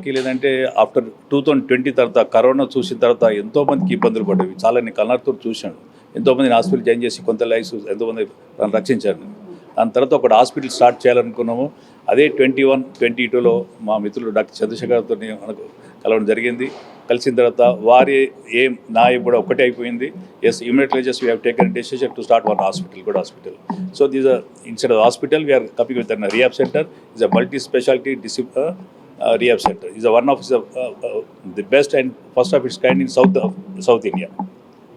పిల్లలకి లేదంటే after two thousand twenty తర్వాత కరోనా చూసిన తర్వాత ఎంతో మందికి ఇబ్బందులు పడ్డవి చాలా నేను కలర్తో చూశాను. ఎంతో మందిని హాస్పిటల్ జాయిన్ చేసి కొంత లైఫ్ ఎంతోమంది తను రక్షించారు. దాని తర్వాత ఒకటి హాస్పిటల్ స్టార్ట్ చేయాలనుకున్నాము. అదే ట్వంటీ వన్ ట్వంటీ టూలో మా మిత్రులు డాక్టర్ చంద్రశేఖర్తో మనకు కలవడం జరిగింది. కలిసిన తర్వాత వారి ఏం నా కూడా ఒకటే అయిపోయింది. Yes immediately just we have taken decision to start one hospital good hospital so these instead of hospital we are coming with an rehab centre is a multi speciality DC rehab centre is one of the best and first of its kind in south south India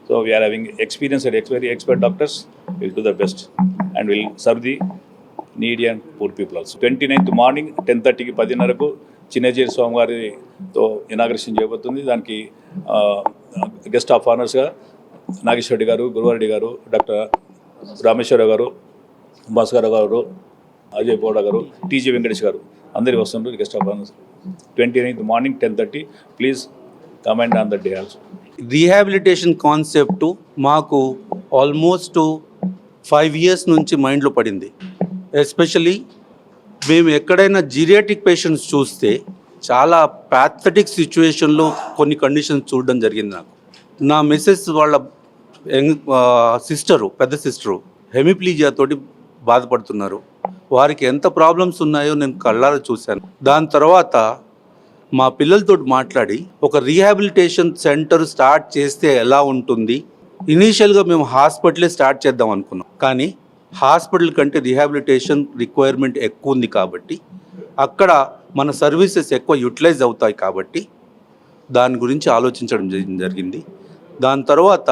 so we are having experience and ex very expert doctors will do the best and will serve the needy and poor people also twenty ninth morning ten థర్టీకి పదిన్నరకు చిన్నజీరి స్వామి గారితో inauguration చేయబోతుంది. దానికి guest of ఆనర్స్గా Nageswara Reddy గారు గురువారెడ్డి గారు doctor Rameshwar Rao గారు భాస్కర్ గారు అజయ్ పౌడ గారు టీజీ వెంకటేష్ గారు. అందరికి వస్తున్నారు guest of honours twenty ninth morning ten thirty please comment on the day also. Rehabilitation concept మాకు ఆల్మోస్ట్ ఫైవ్ ఇయర్స్ నుంచి మైండ్లో పడింది. ఎస్పెషలీ మేము ఎక్కడైనా జీరియాటిక్ పేషెంట్స్ చూస్తే చాలా ప్యాథటిక్ సిచ్యువేషన్లో కొన్ని కండిషన్స్ చూడడం జరిగింది నాకు. నా మిస్సెస్ వాళ్ళ సిస్టరు పెద్ద సిస్టరు హెమిప్లీజియా తోటి బాధపడుతున్నారు. వారికి ఎంత ప్రాబ్లమ్స్ ఉన్నాయో నేను కళ్ళారా చూశాను. దాని తర్వాత మా పిల్లలతో మాట్లాడి ఒక రీహాబిలిటేషన్ సెంటర్ స్టార్ట్ చేస్తే ఎలా ఉంటుంది? ఇనీషియల్గా మేము హాస్పిటలే స్టార్ట్ చేద్దాం అనుకున్నాం. కానీ హాస్పిటల్ కంటే రీహాబిలిటేషన్ రిక్వైర్మెంట్ ఎక్కువ ఉంది కాబట్టి అక్కడ మన సర్వీసెస్ ఎక్కువ యూటిలైజ్ అవుతాయి కాబట్టి దాని గురించి ఆలోచించడం జరిగింది. దాని తర్వాత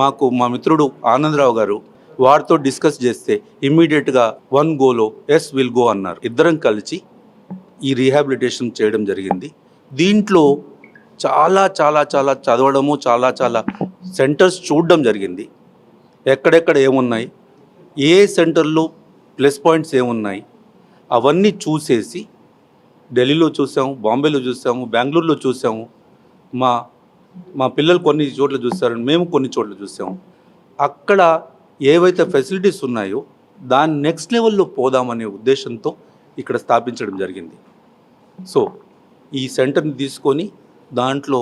మాకు మా మిత్రుడు ఆనందరావు గారు వారితో డిస్కస్ చేస్తే ఇమ్మీడియట్గా వన్ గోలో ఎస్ విల్ గో అన్నారు. ఇద్దరం కలిసి ఈ రీహాబిలిటేషన్ చేయడం జరిగింది. దీంట్లో చాలా చాలా చాలా చదవడము చాలా చాలా సెంటర్స్ చూడడం జరిగింది. ఎక్కడెక్కడ ఏమున్నాయి ఏ సెంటర్లో ప్లస్ పాయింట్స్ ఏమున్నాయి అవన్నీ చూసేసి ఢిల్లీలో చూసాము బాంబేలో చూసాము బెంగళూరులో చూసాము. మా మా పిల్లలు కొన్ని చోట్ల చూస్తారు మేము కొన్ని చోట్ల చూసాము. అక్కడ ఏవైతే ఫెసిలిటీస్ ఉన్నాయో దాని నెక్స్ట్ లెవెల్లో పోదామనే ఉద్దేశంతో ఇక్కడ స్థాపించడం జరిగింది. సో ఈ సెంటర్ని తీసుకొని దాంట్లో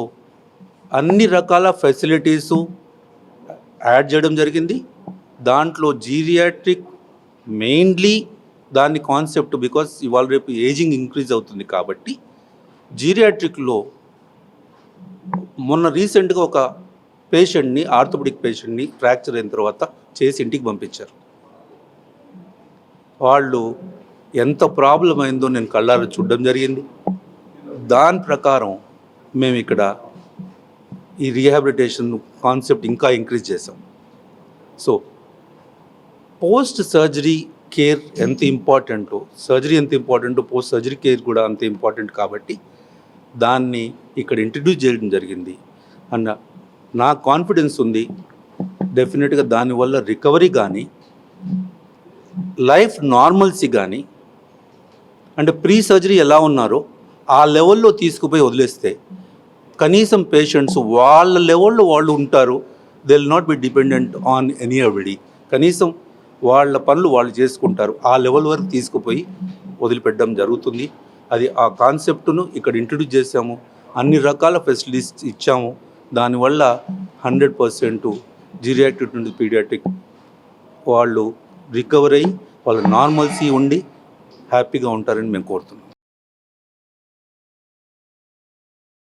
అన్ని రకాల ఫెసిలిటీసు యాడ్ చేయడం జరిగింది. దాంట్లో జీరియాట్రిక్ మెయిన్లీ దాని కాన్సెప్ట్ బికాస్ ఇవాళ రేపు ఏజింగ్ ఇంక్రీజ్ అవుతుంది కాబట్టి జీరియాట్రిక్లో మొన్న రీసెంట్గా ఒక పేషెంట్ని ఆర్థోపెడిక్ పేషెంట్ని ఫ్రాక్చర్ అయిన తర్వాత చేసి ఇంటికి పంపించారు. వాళ్ళు ఎంత ప్రాబ్లం అయిందో నేను కళ్ళారు చూడడం జరిగింది. దాని ప్రకారం మేము ఇక్కడ ఈ రీహాబిలిటేషన్ కాన్సెప్ట్ ఇంకా ఇంక్రీజ్ చేసాం సో పోస్ట్ సర్జరీ కేర్ ఎంత ఇంపార్టెంటో సర్జరీ ఎంత ఇంపార్టెంటో పోస్ట్ సర్జరీ కేర్ కూడా అంత ఇంపార్టెంట్ కాబట్టి దాన్ని ఇక్కడ ఇంట్రడ్యూస్ చేయడం జరిగింది అన్న నా కాన్ఫిడెన్స్ ఉంది. డెఫినెట్గా దానివల్ల రికవరీ కానీ లైఫ్ నార్మల్సీ కానీ అంటే ప్రీ సర్జరీ ఎలా ఉన్నారో ఆ లెవెల్లో తీసుకుపోయి వదిలేస్తే కనీసం పేషెంట్స్ వాళ్ళ లెవెల్లో వాళ్ళు ఉంటారు. They will not be dependent on any ఎవడి కనీసం వాళ్ళ పనులు వాళ్ళు చేసుకుంటారు. ఆ లెవెల్ వరకు తీసుకుపోయి వదిలిపెట్టడం జరుగుతుంది. అది ఆ కాన్సెప్ట్ను ఇక్కడ ఇంట్రడ్యూస్ చేసాము అన్ని రకాల ఫెసిలిటీస్ ఇచ్చాము. దానివల్ల హండ్రెడ్ పర్సెంట్ జీరియాట్రిక్ నుండి పీడియాట్రిక్ వాళ్ళు రికవర్ అయ్యి వాళ్ళు నార్మల్సీ ఉండి హ్యాపీగా ఉంటారని మేము కోరుతున్నాం.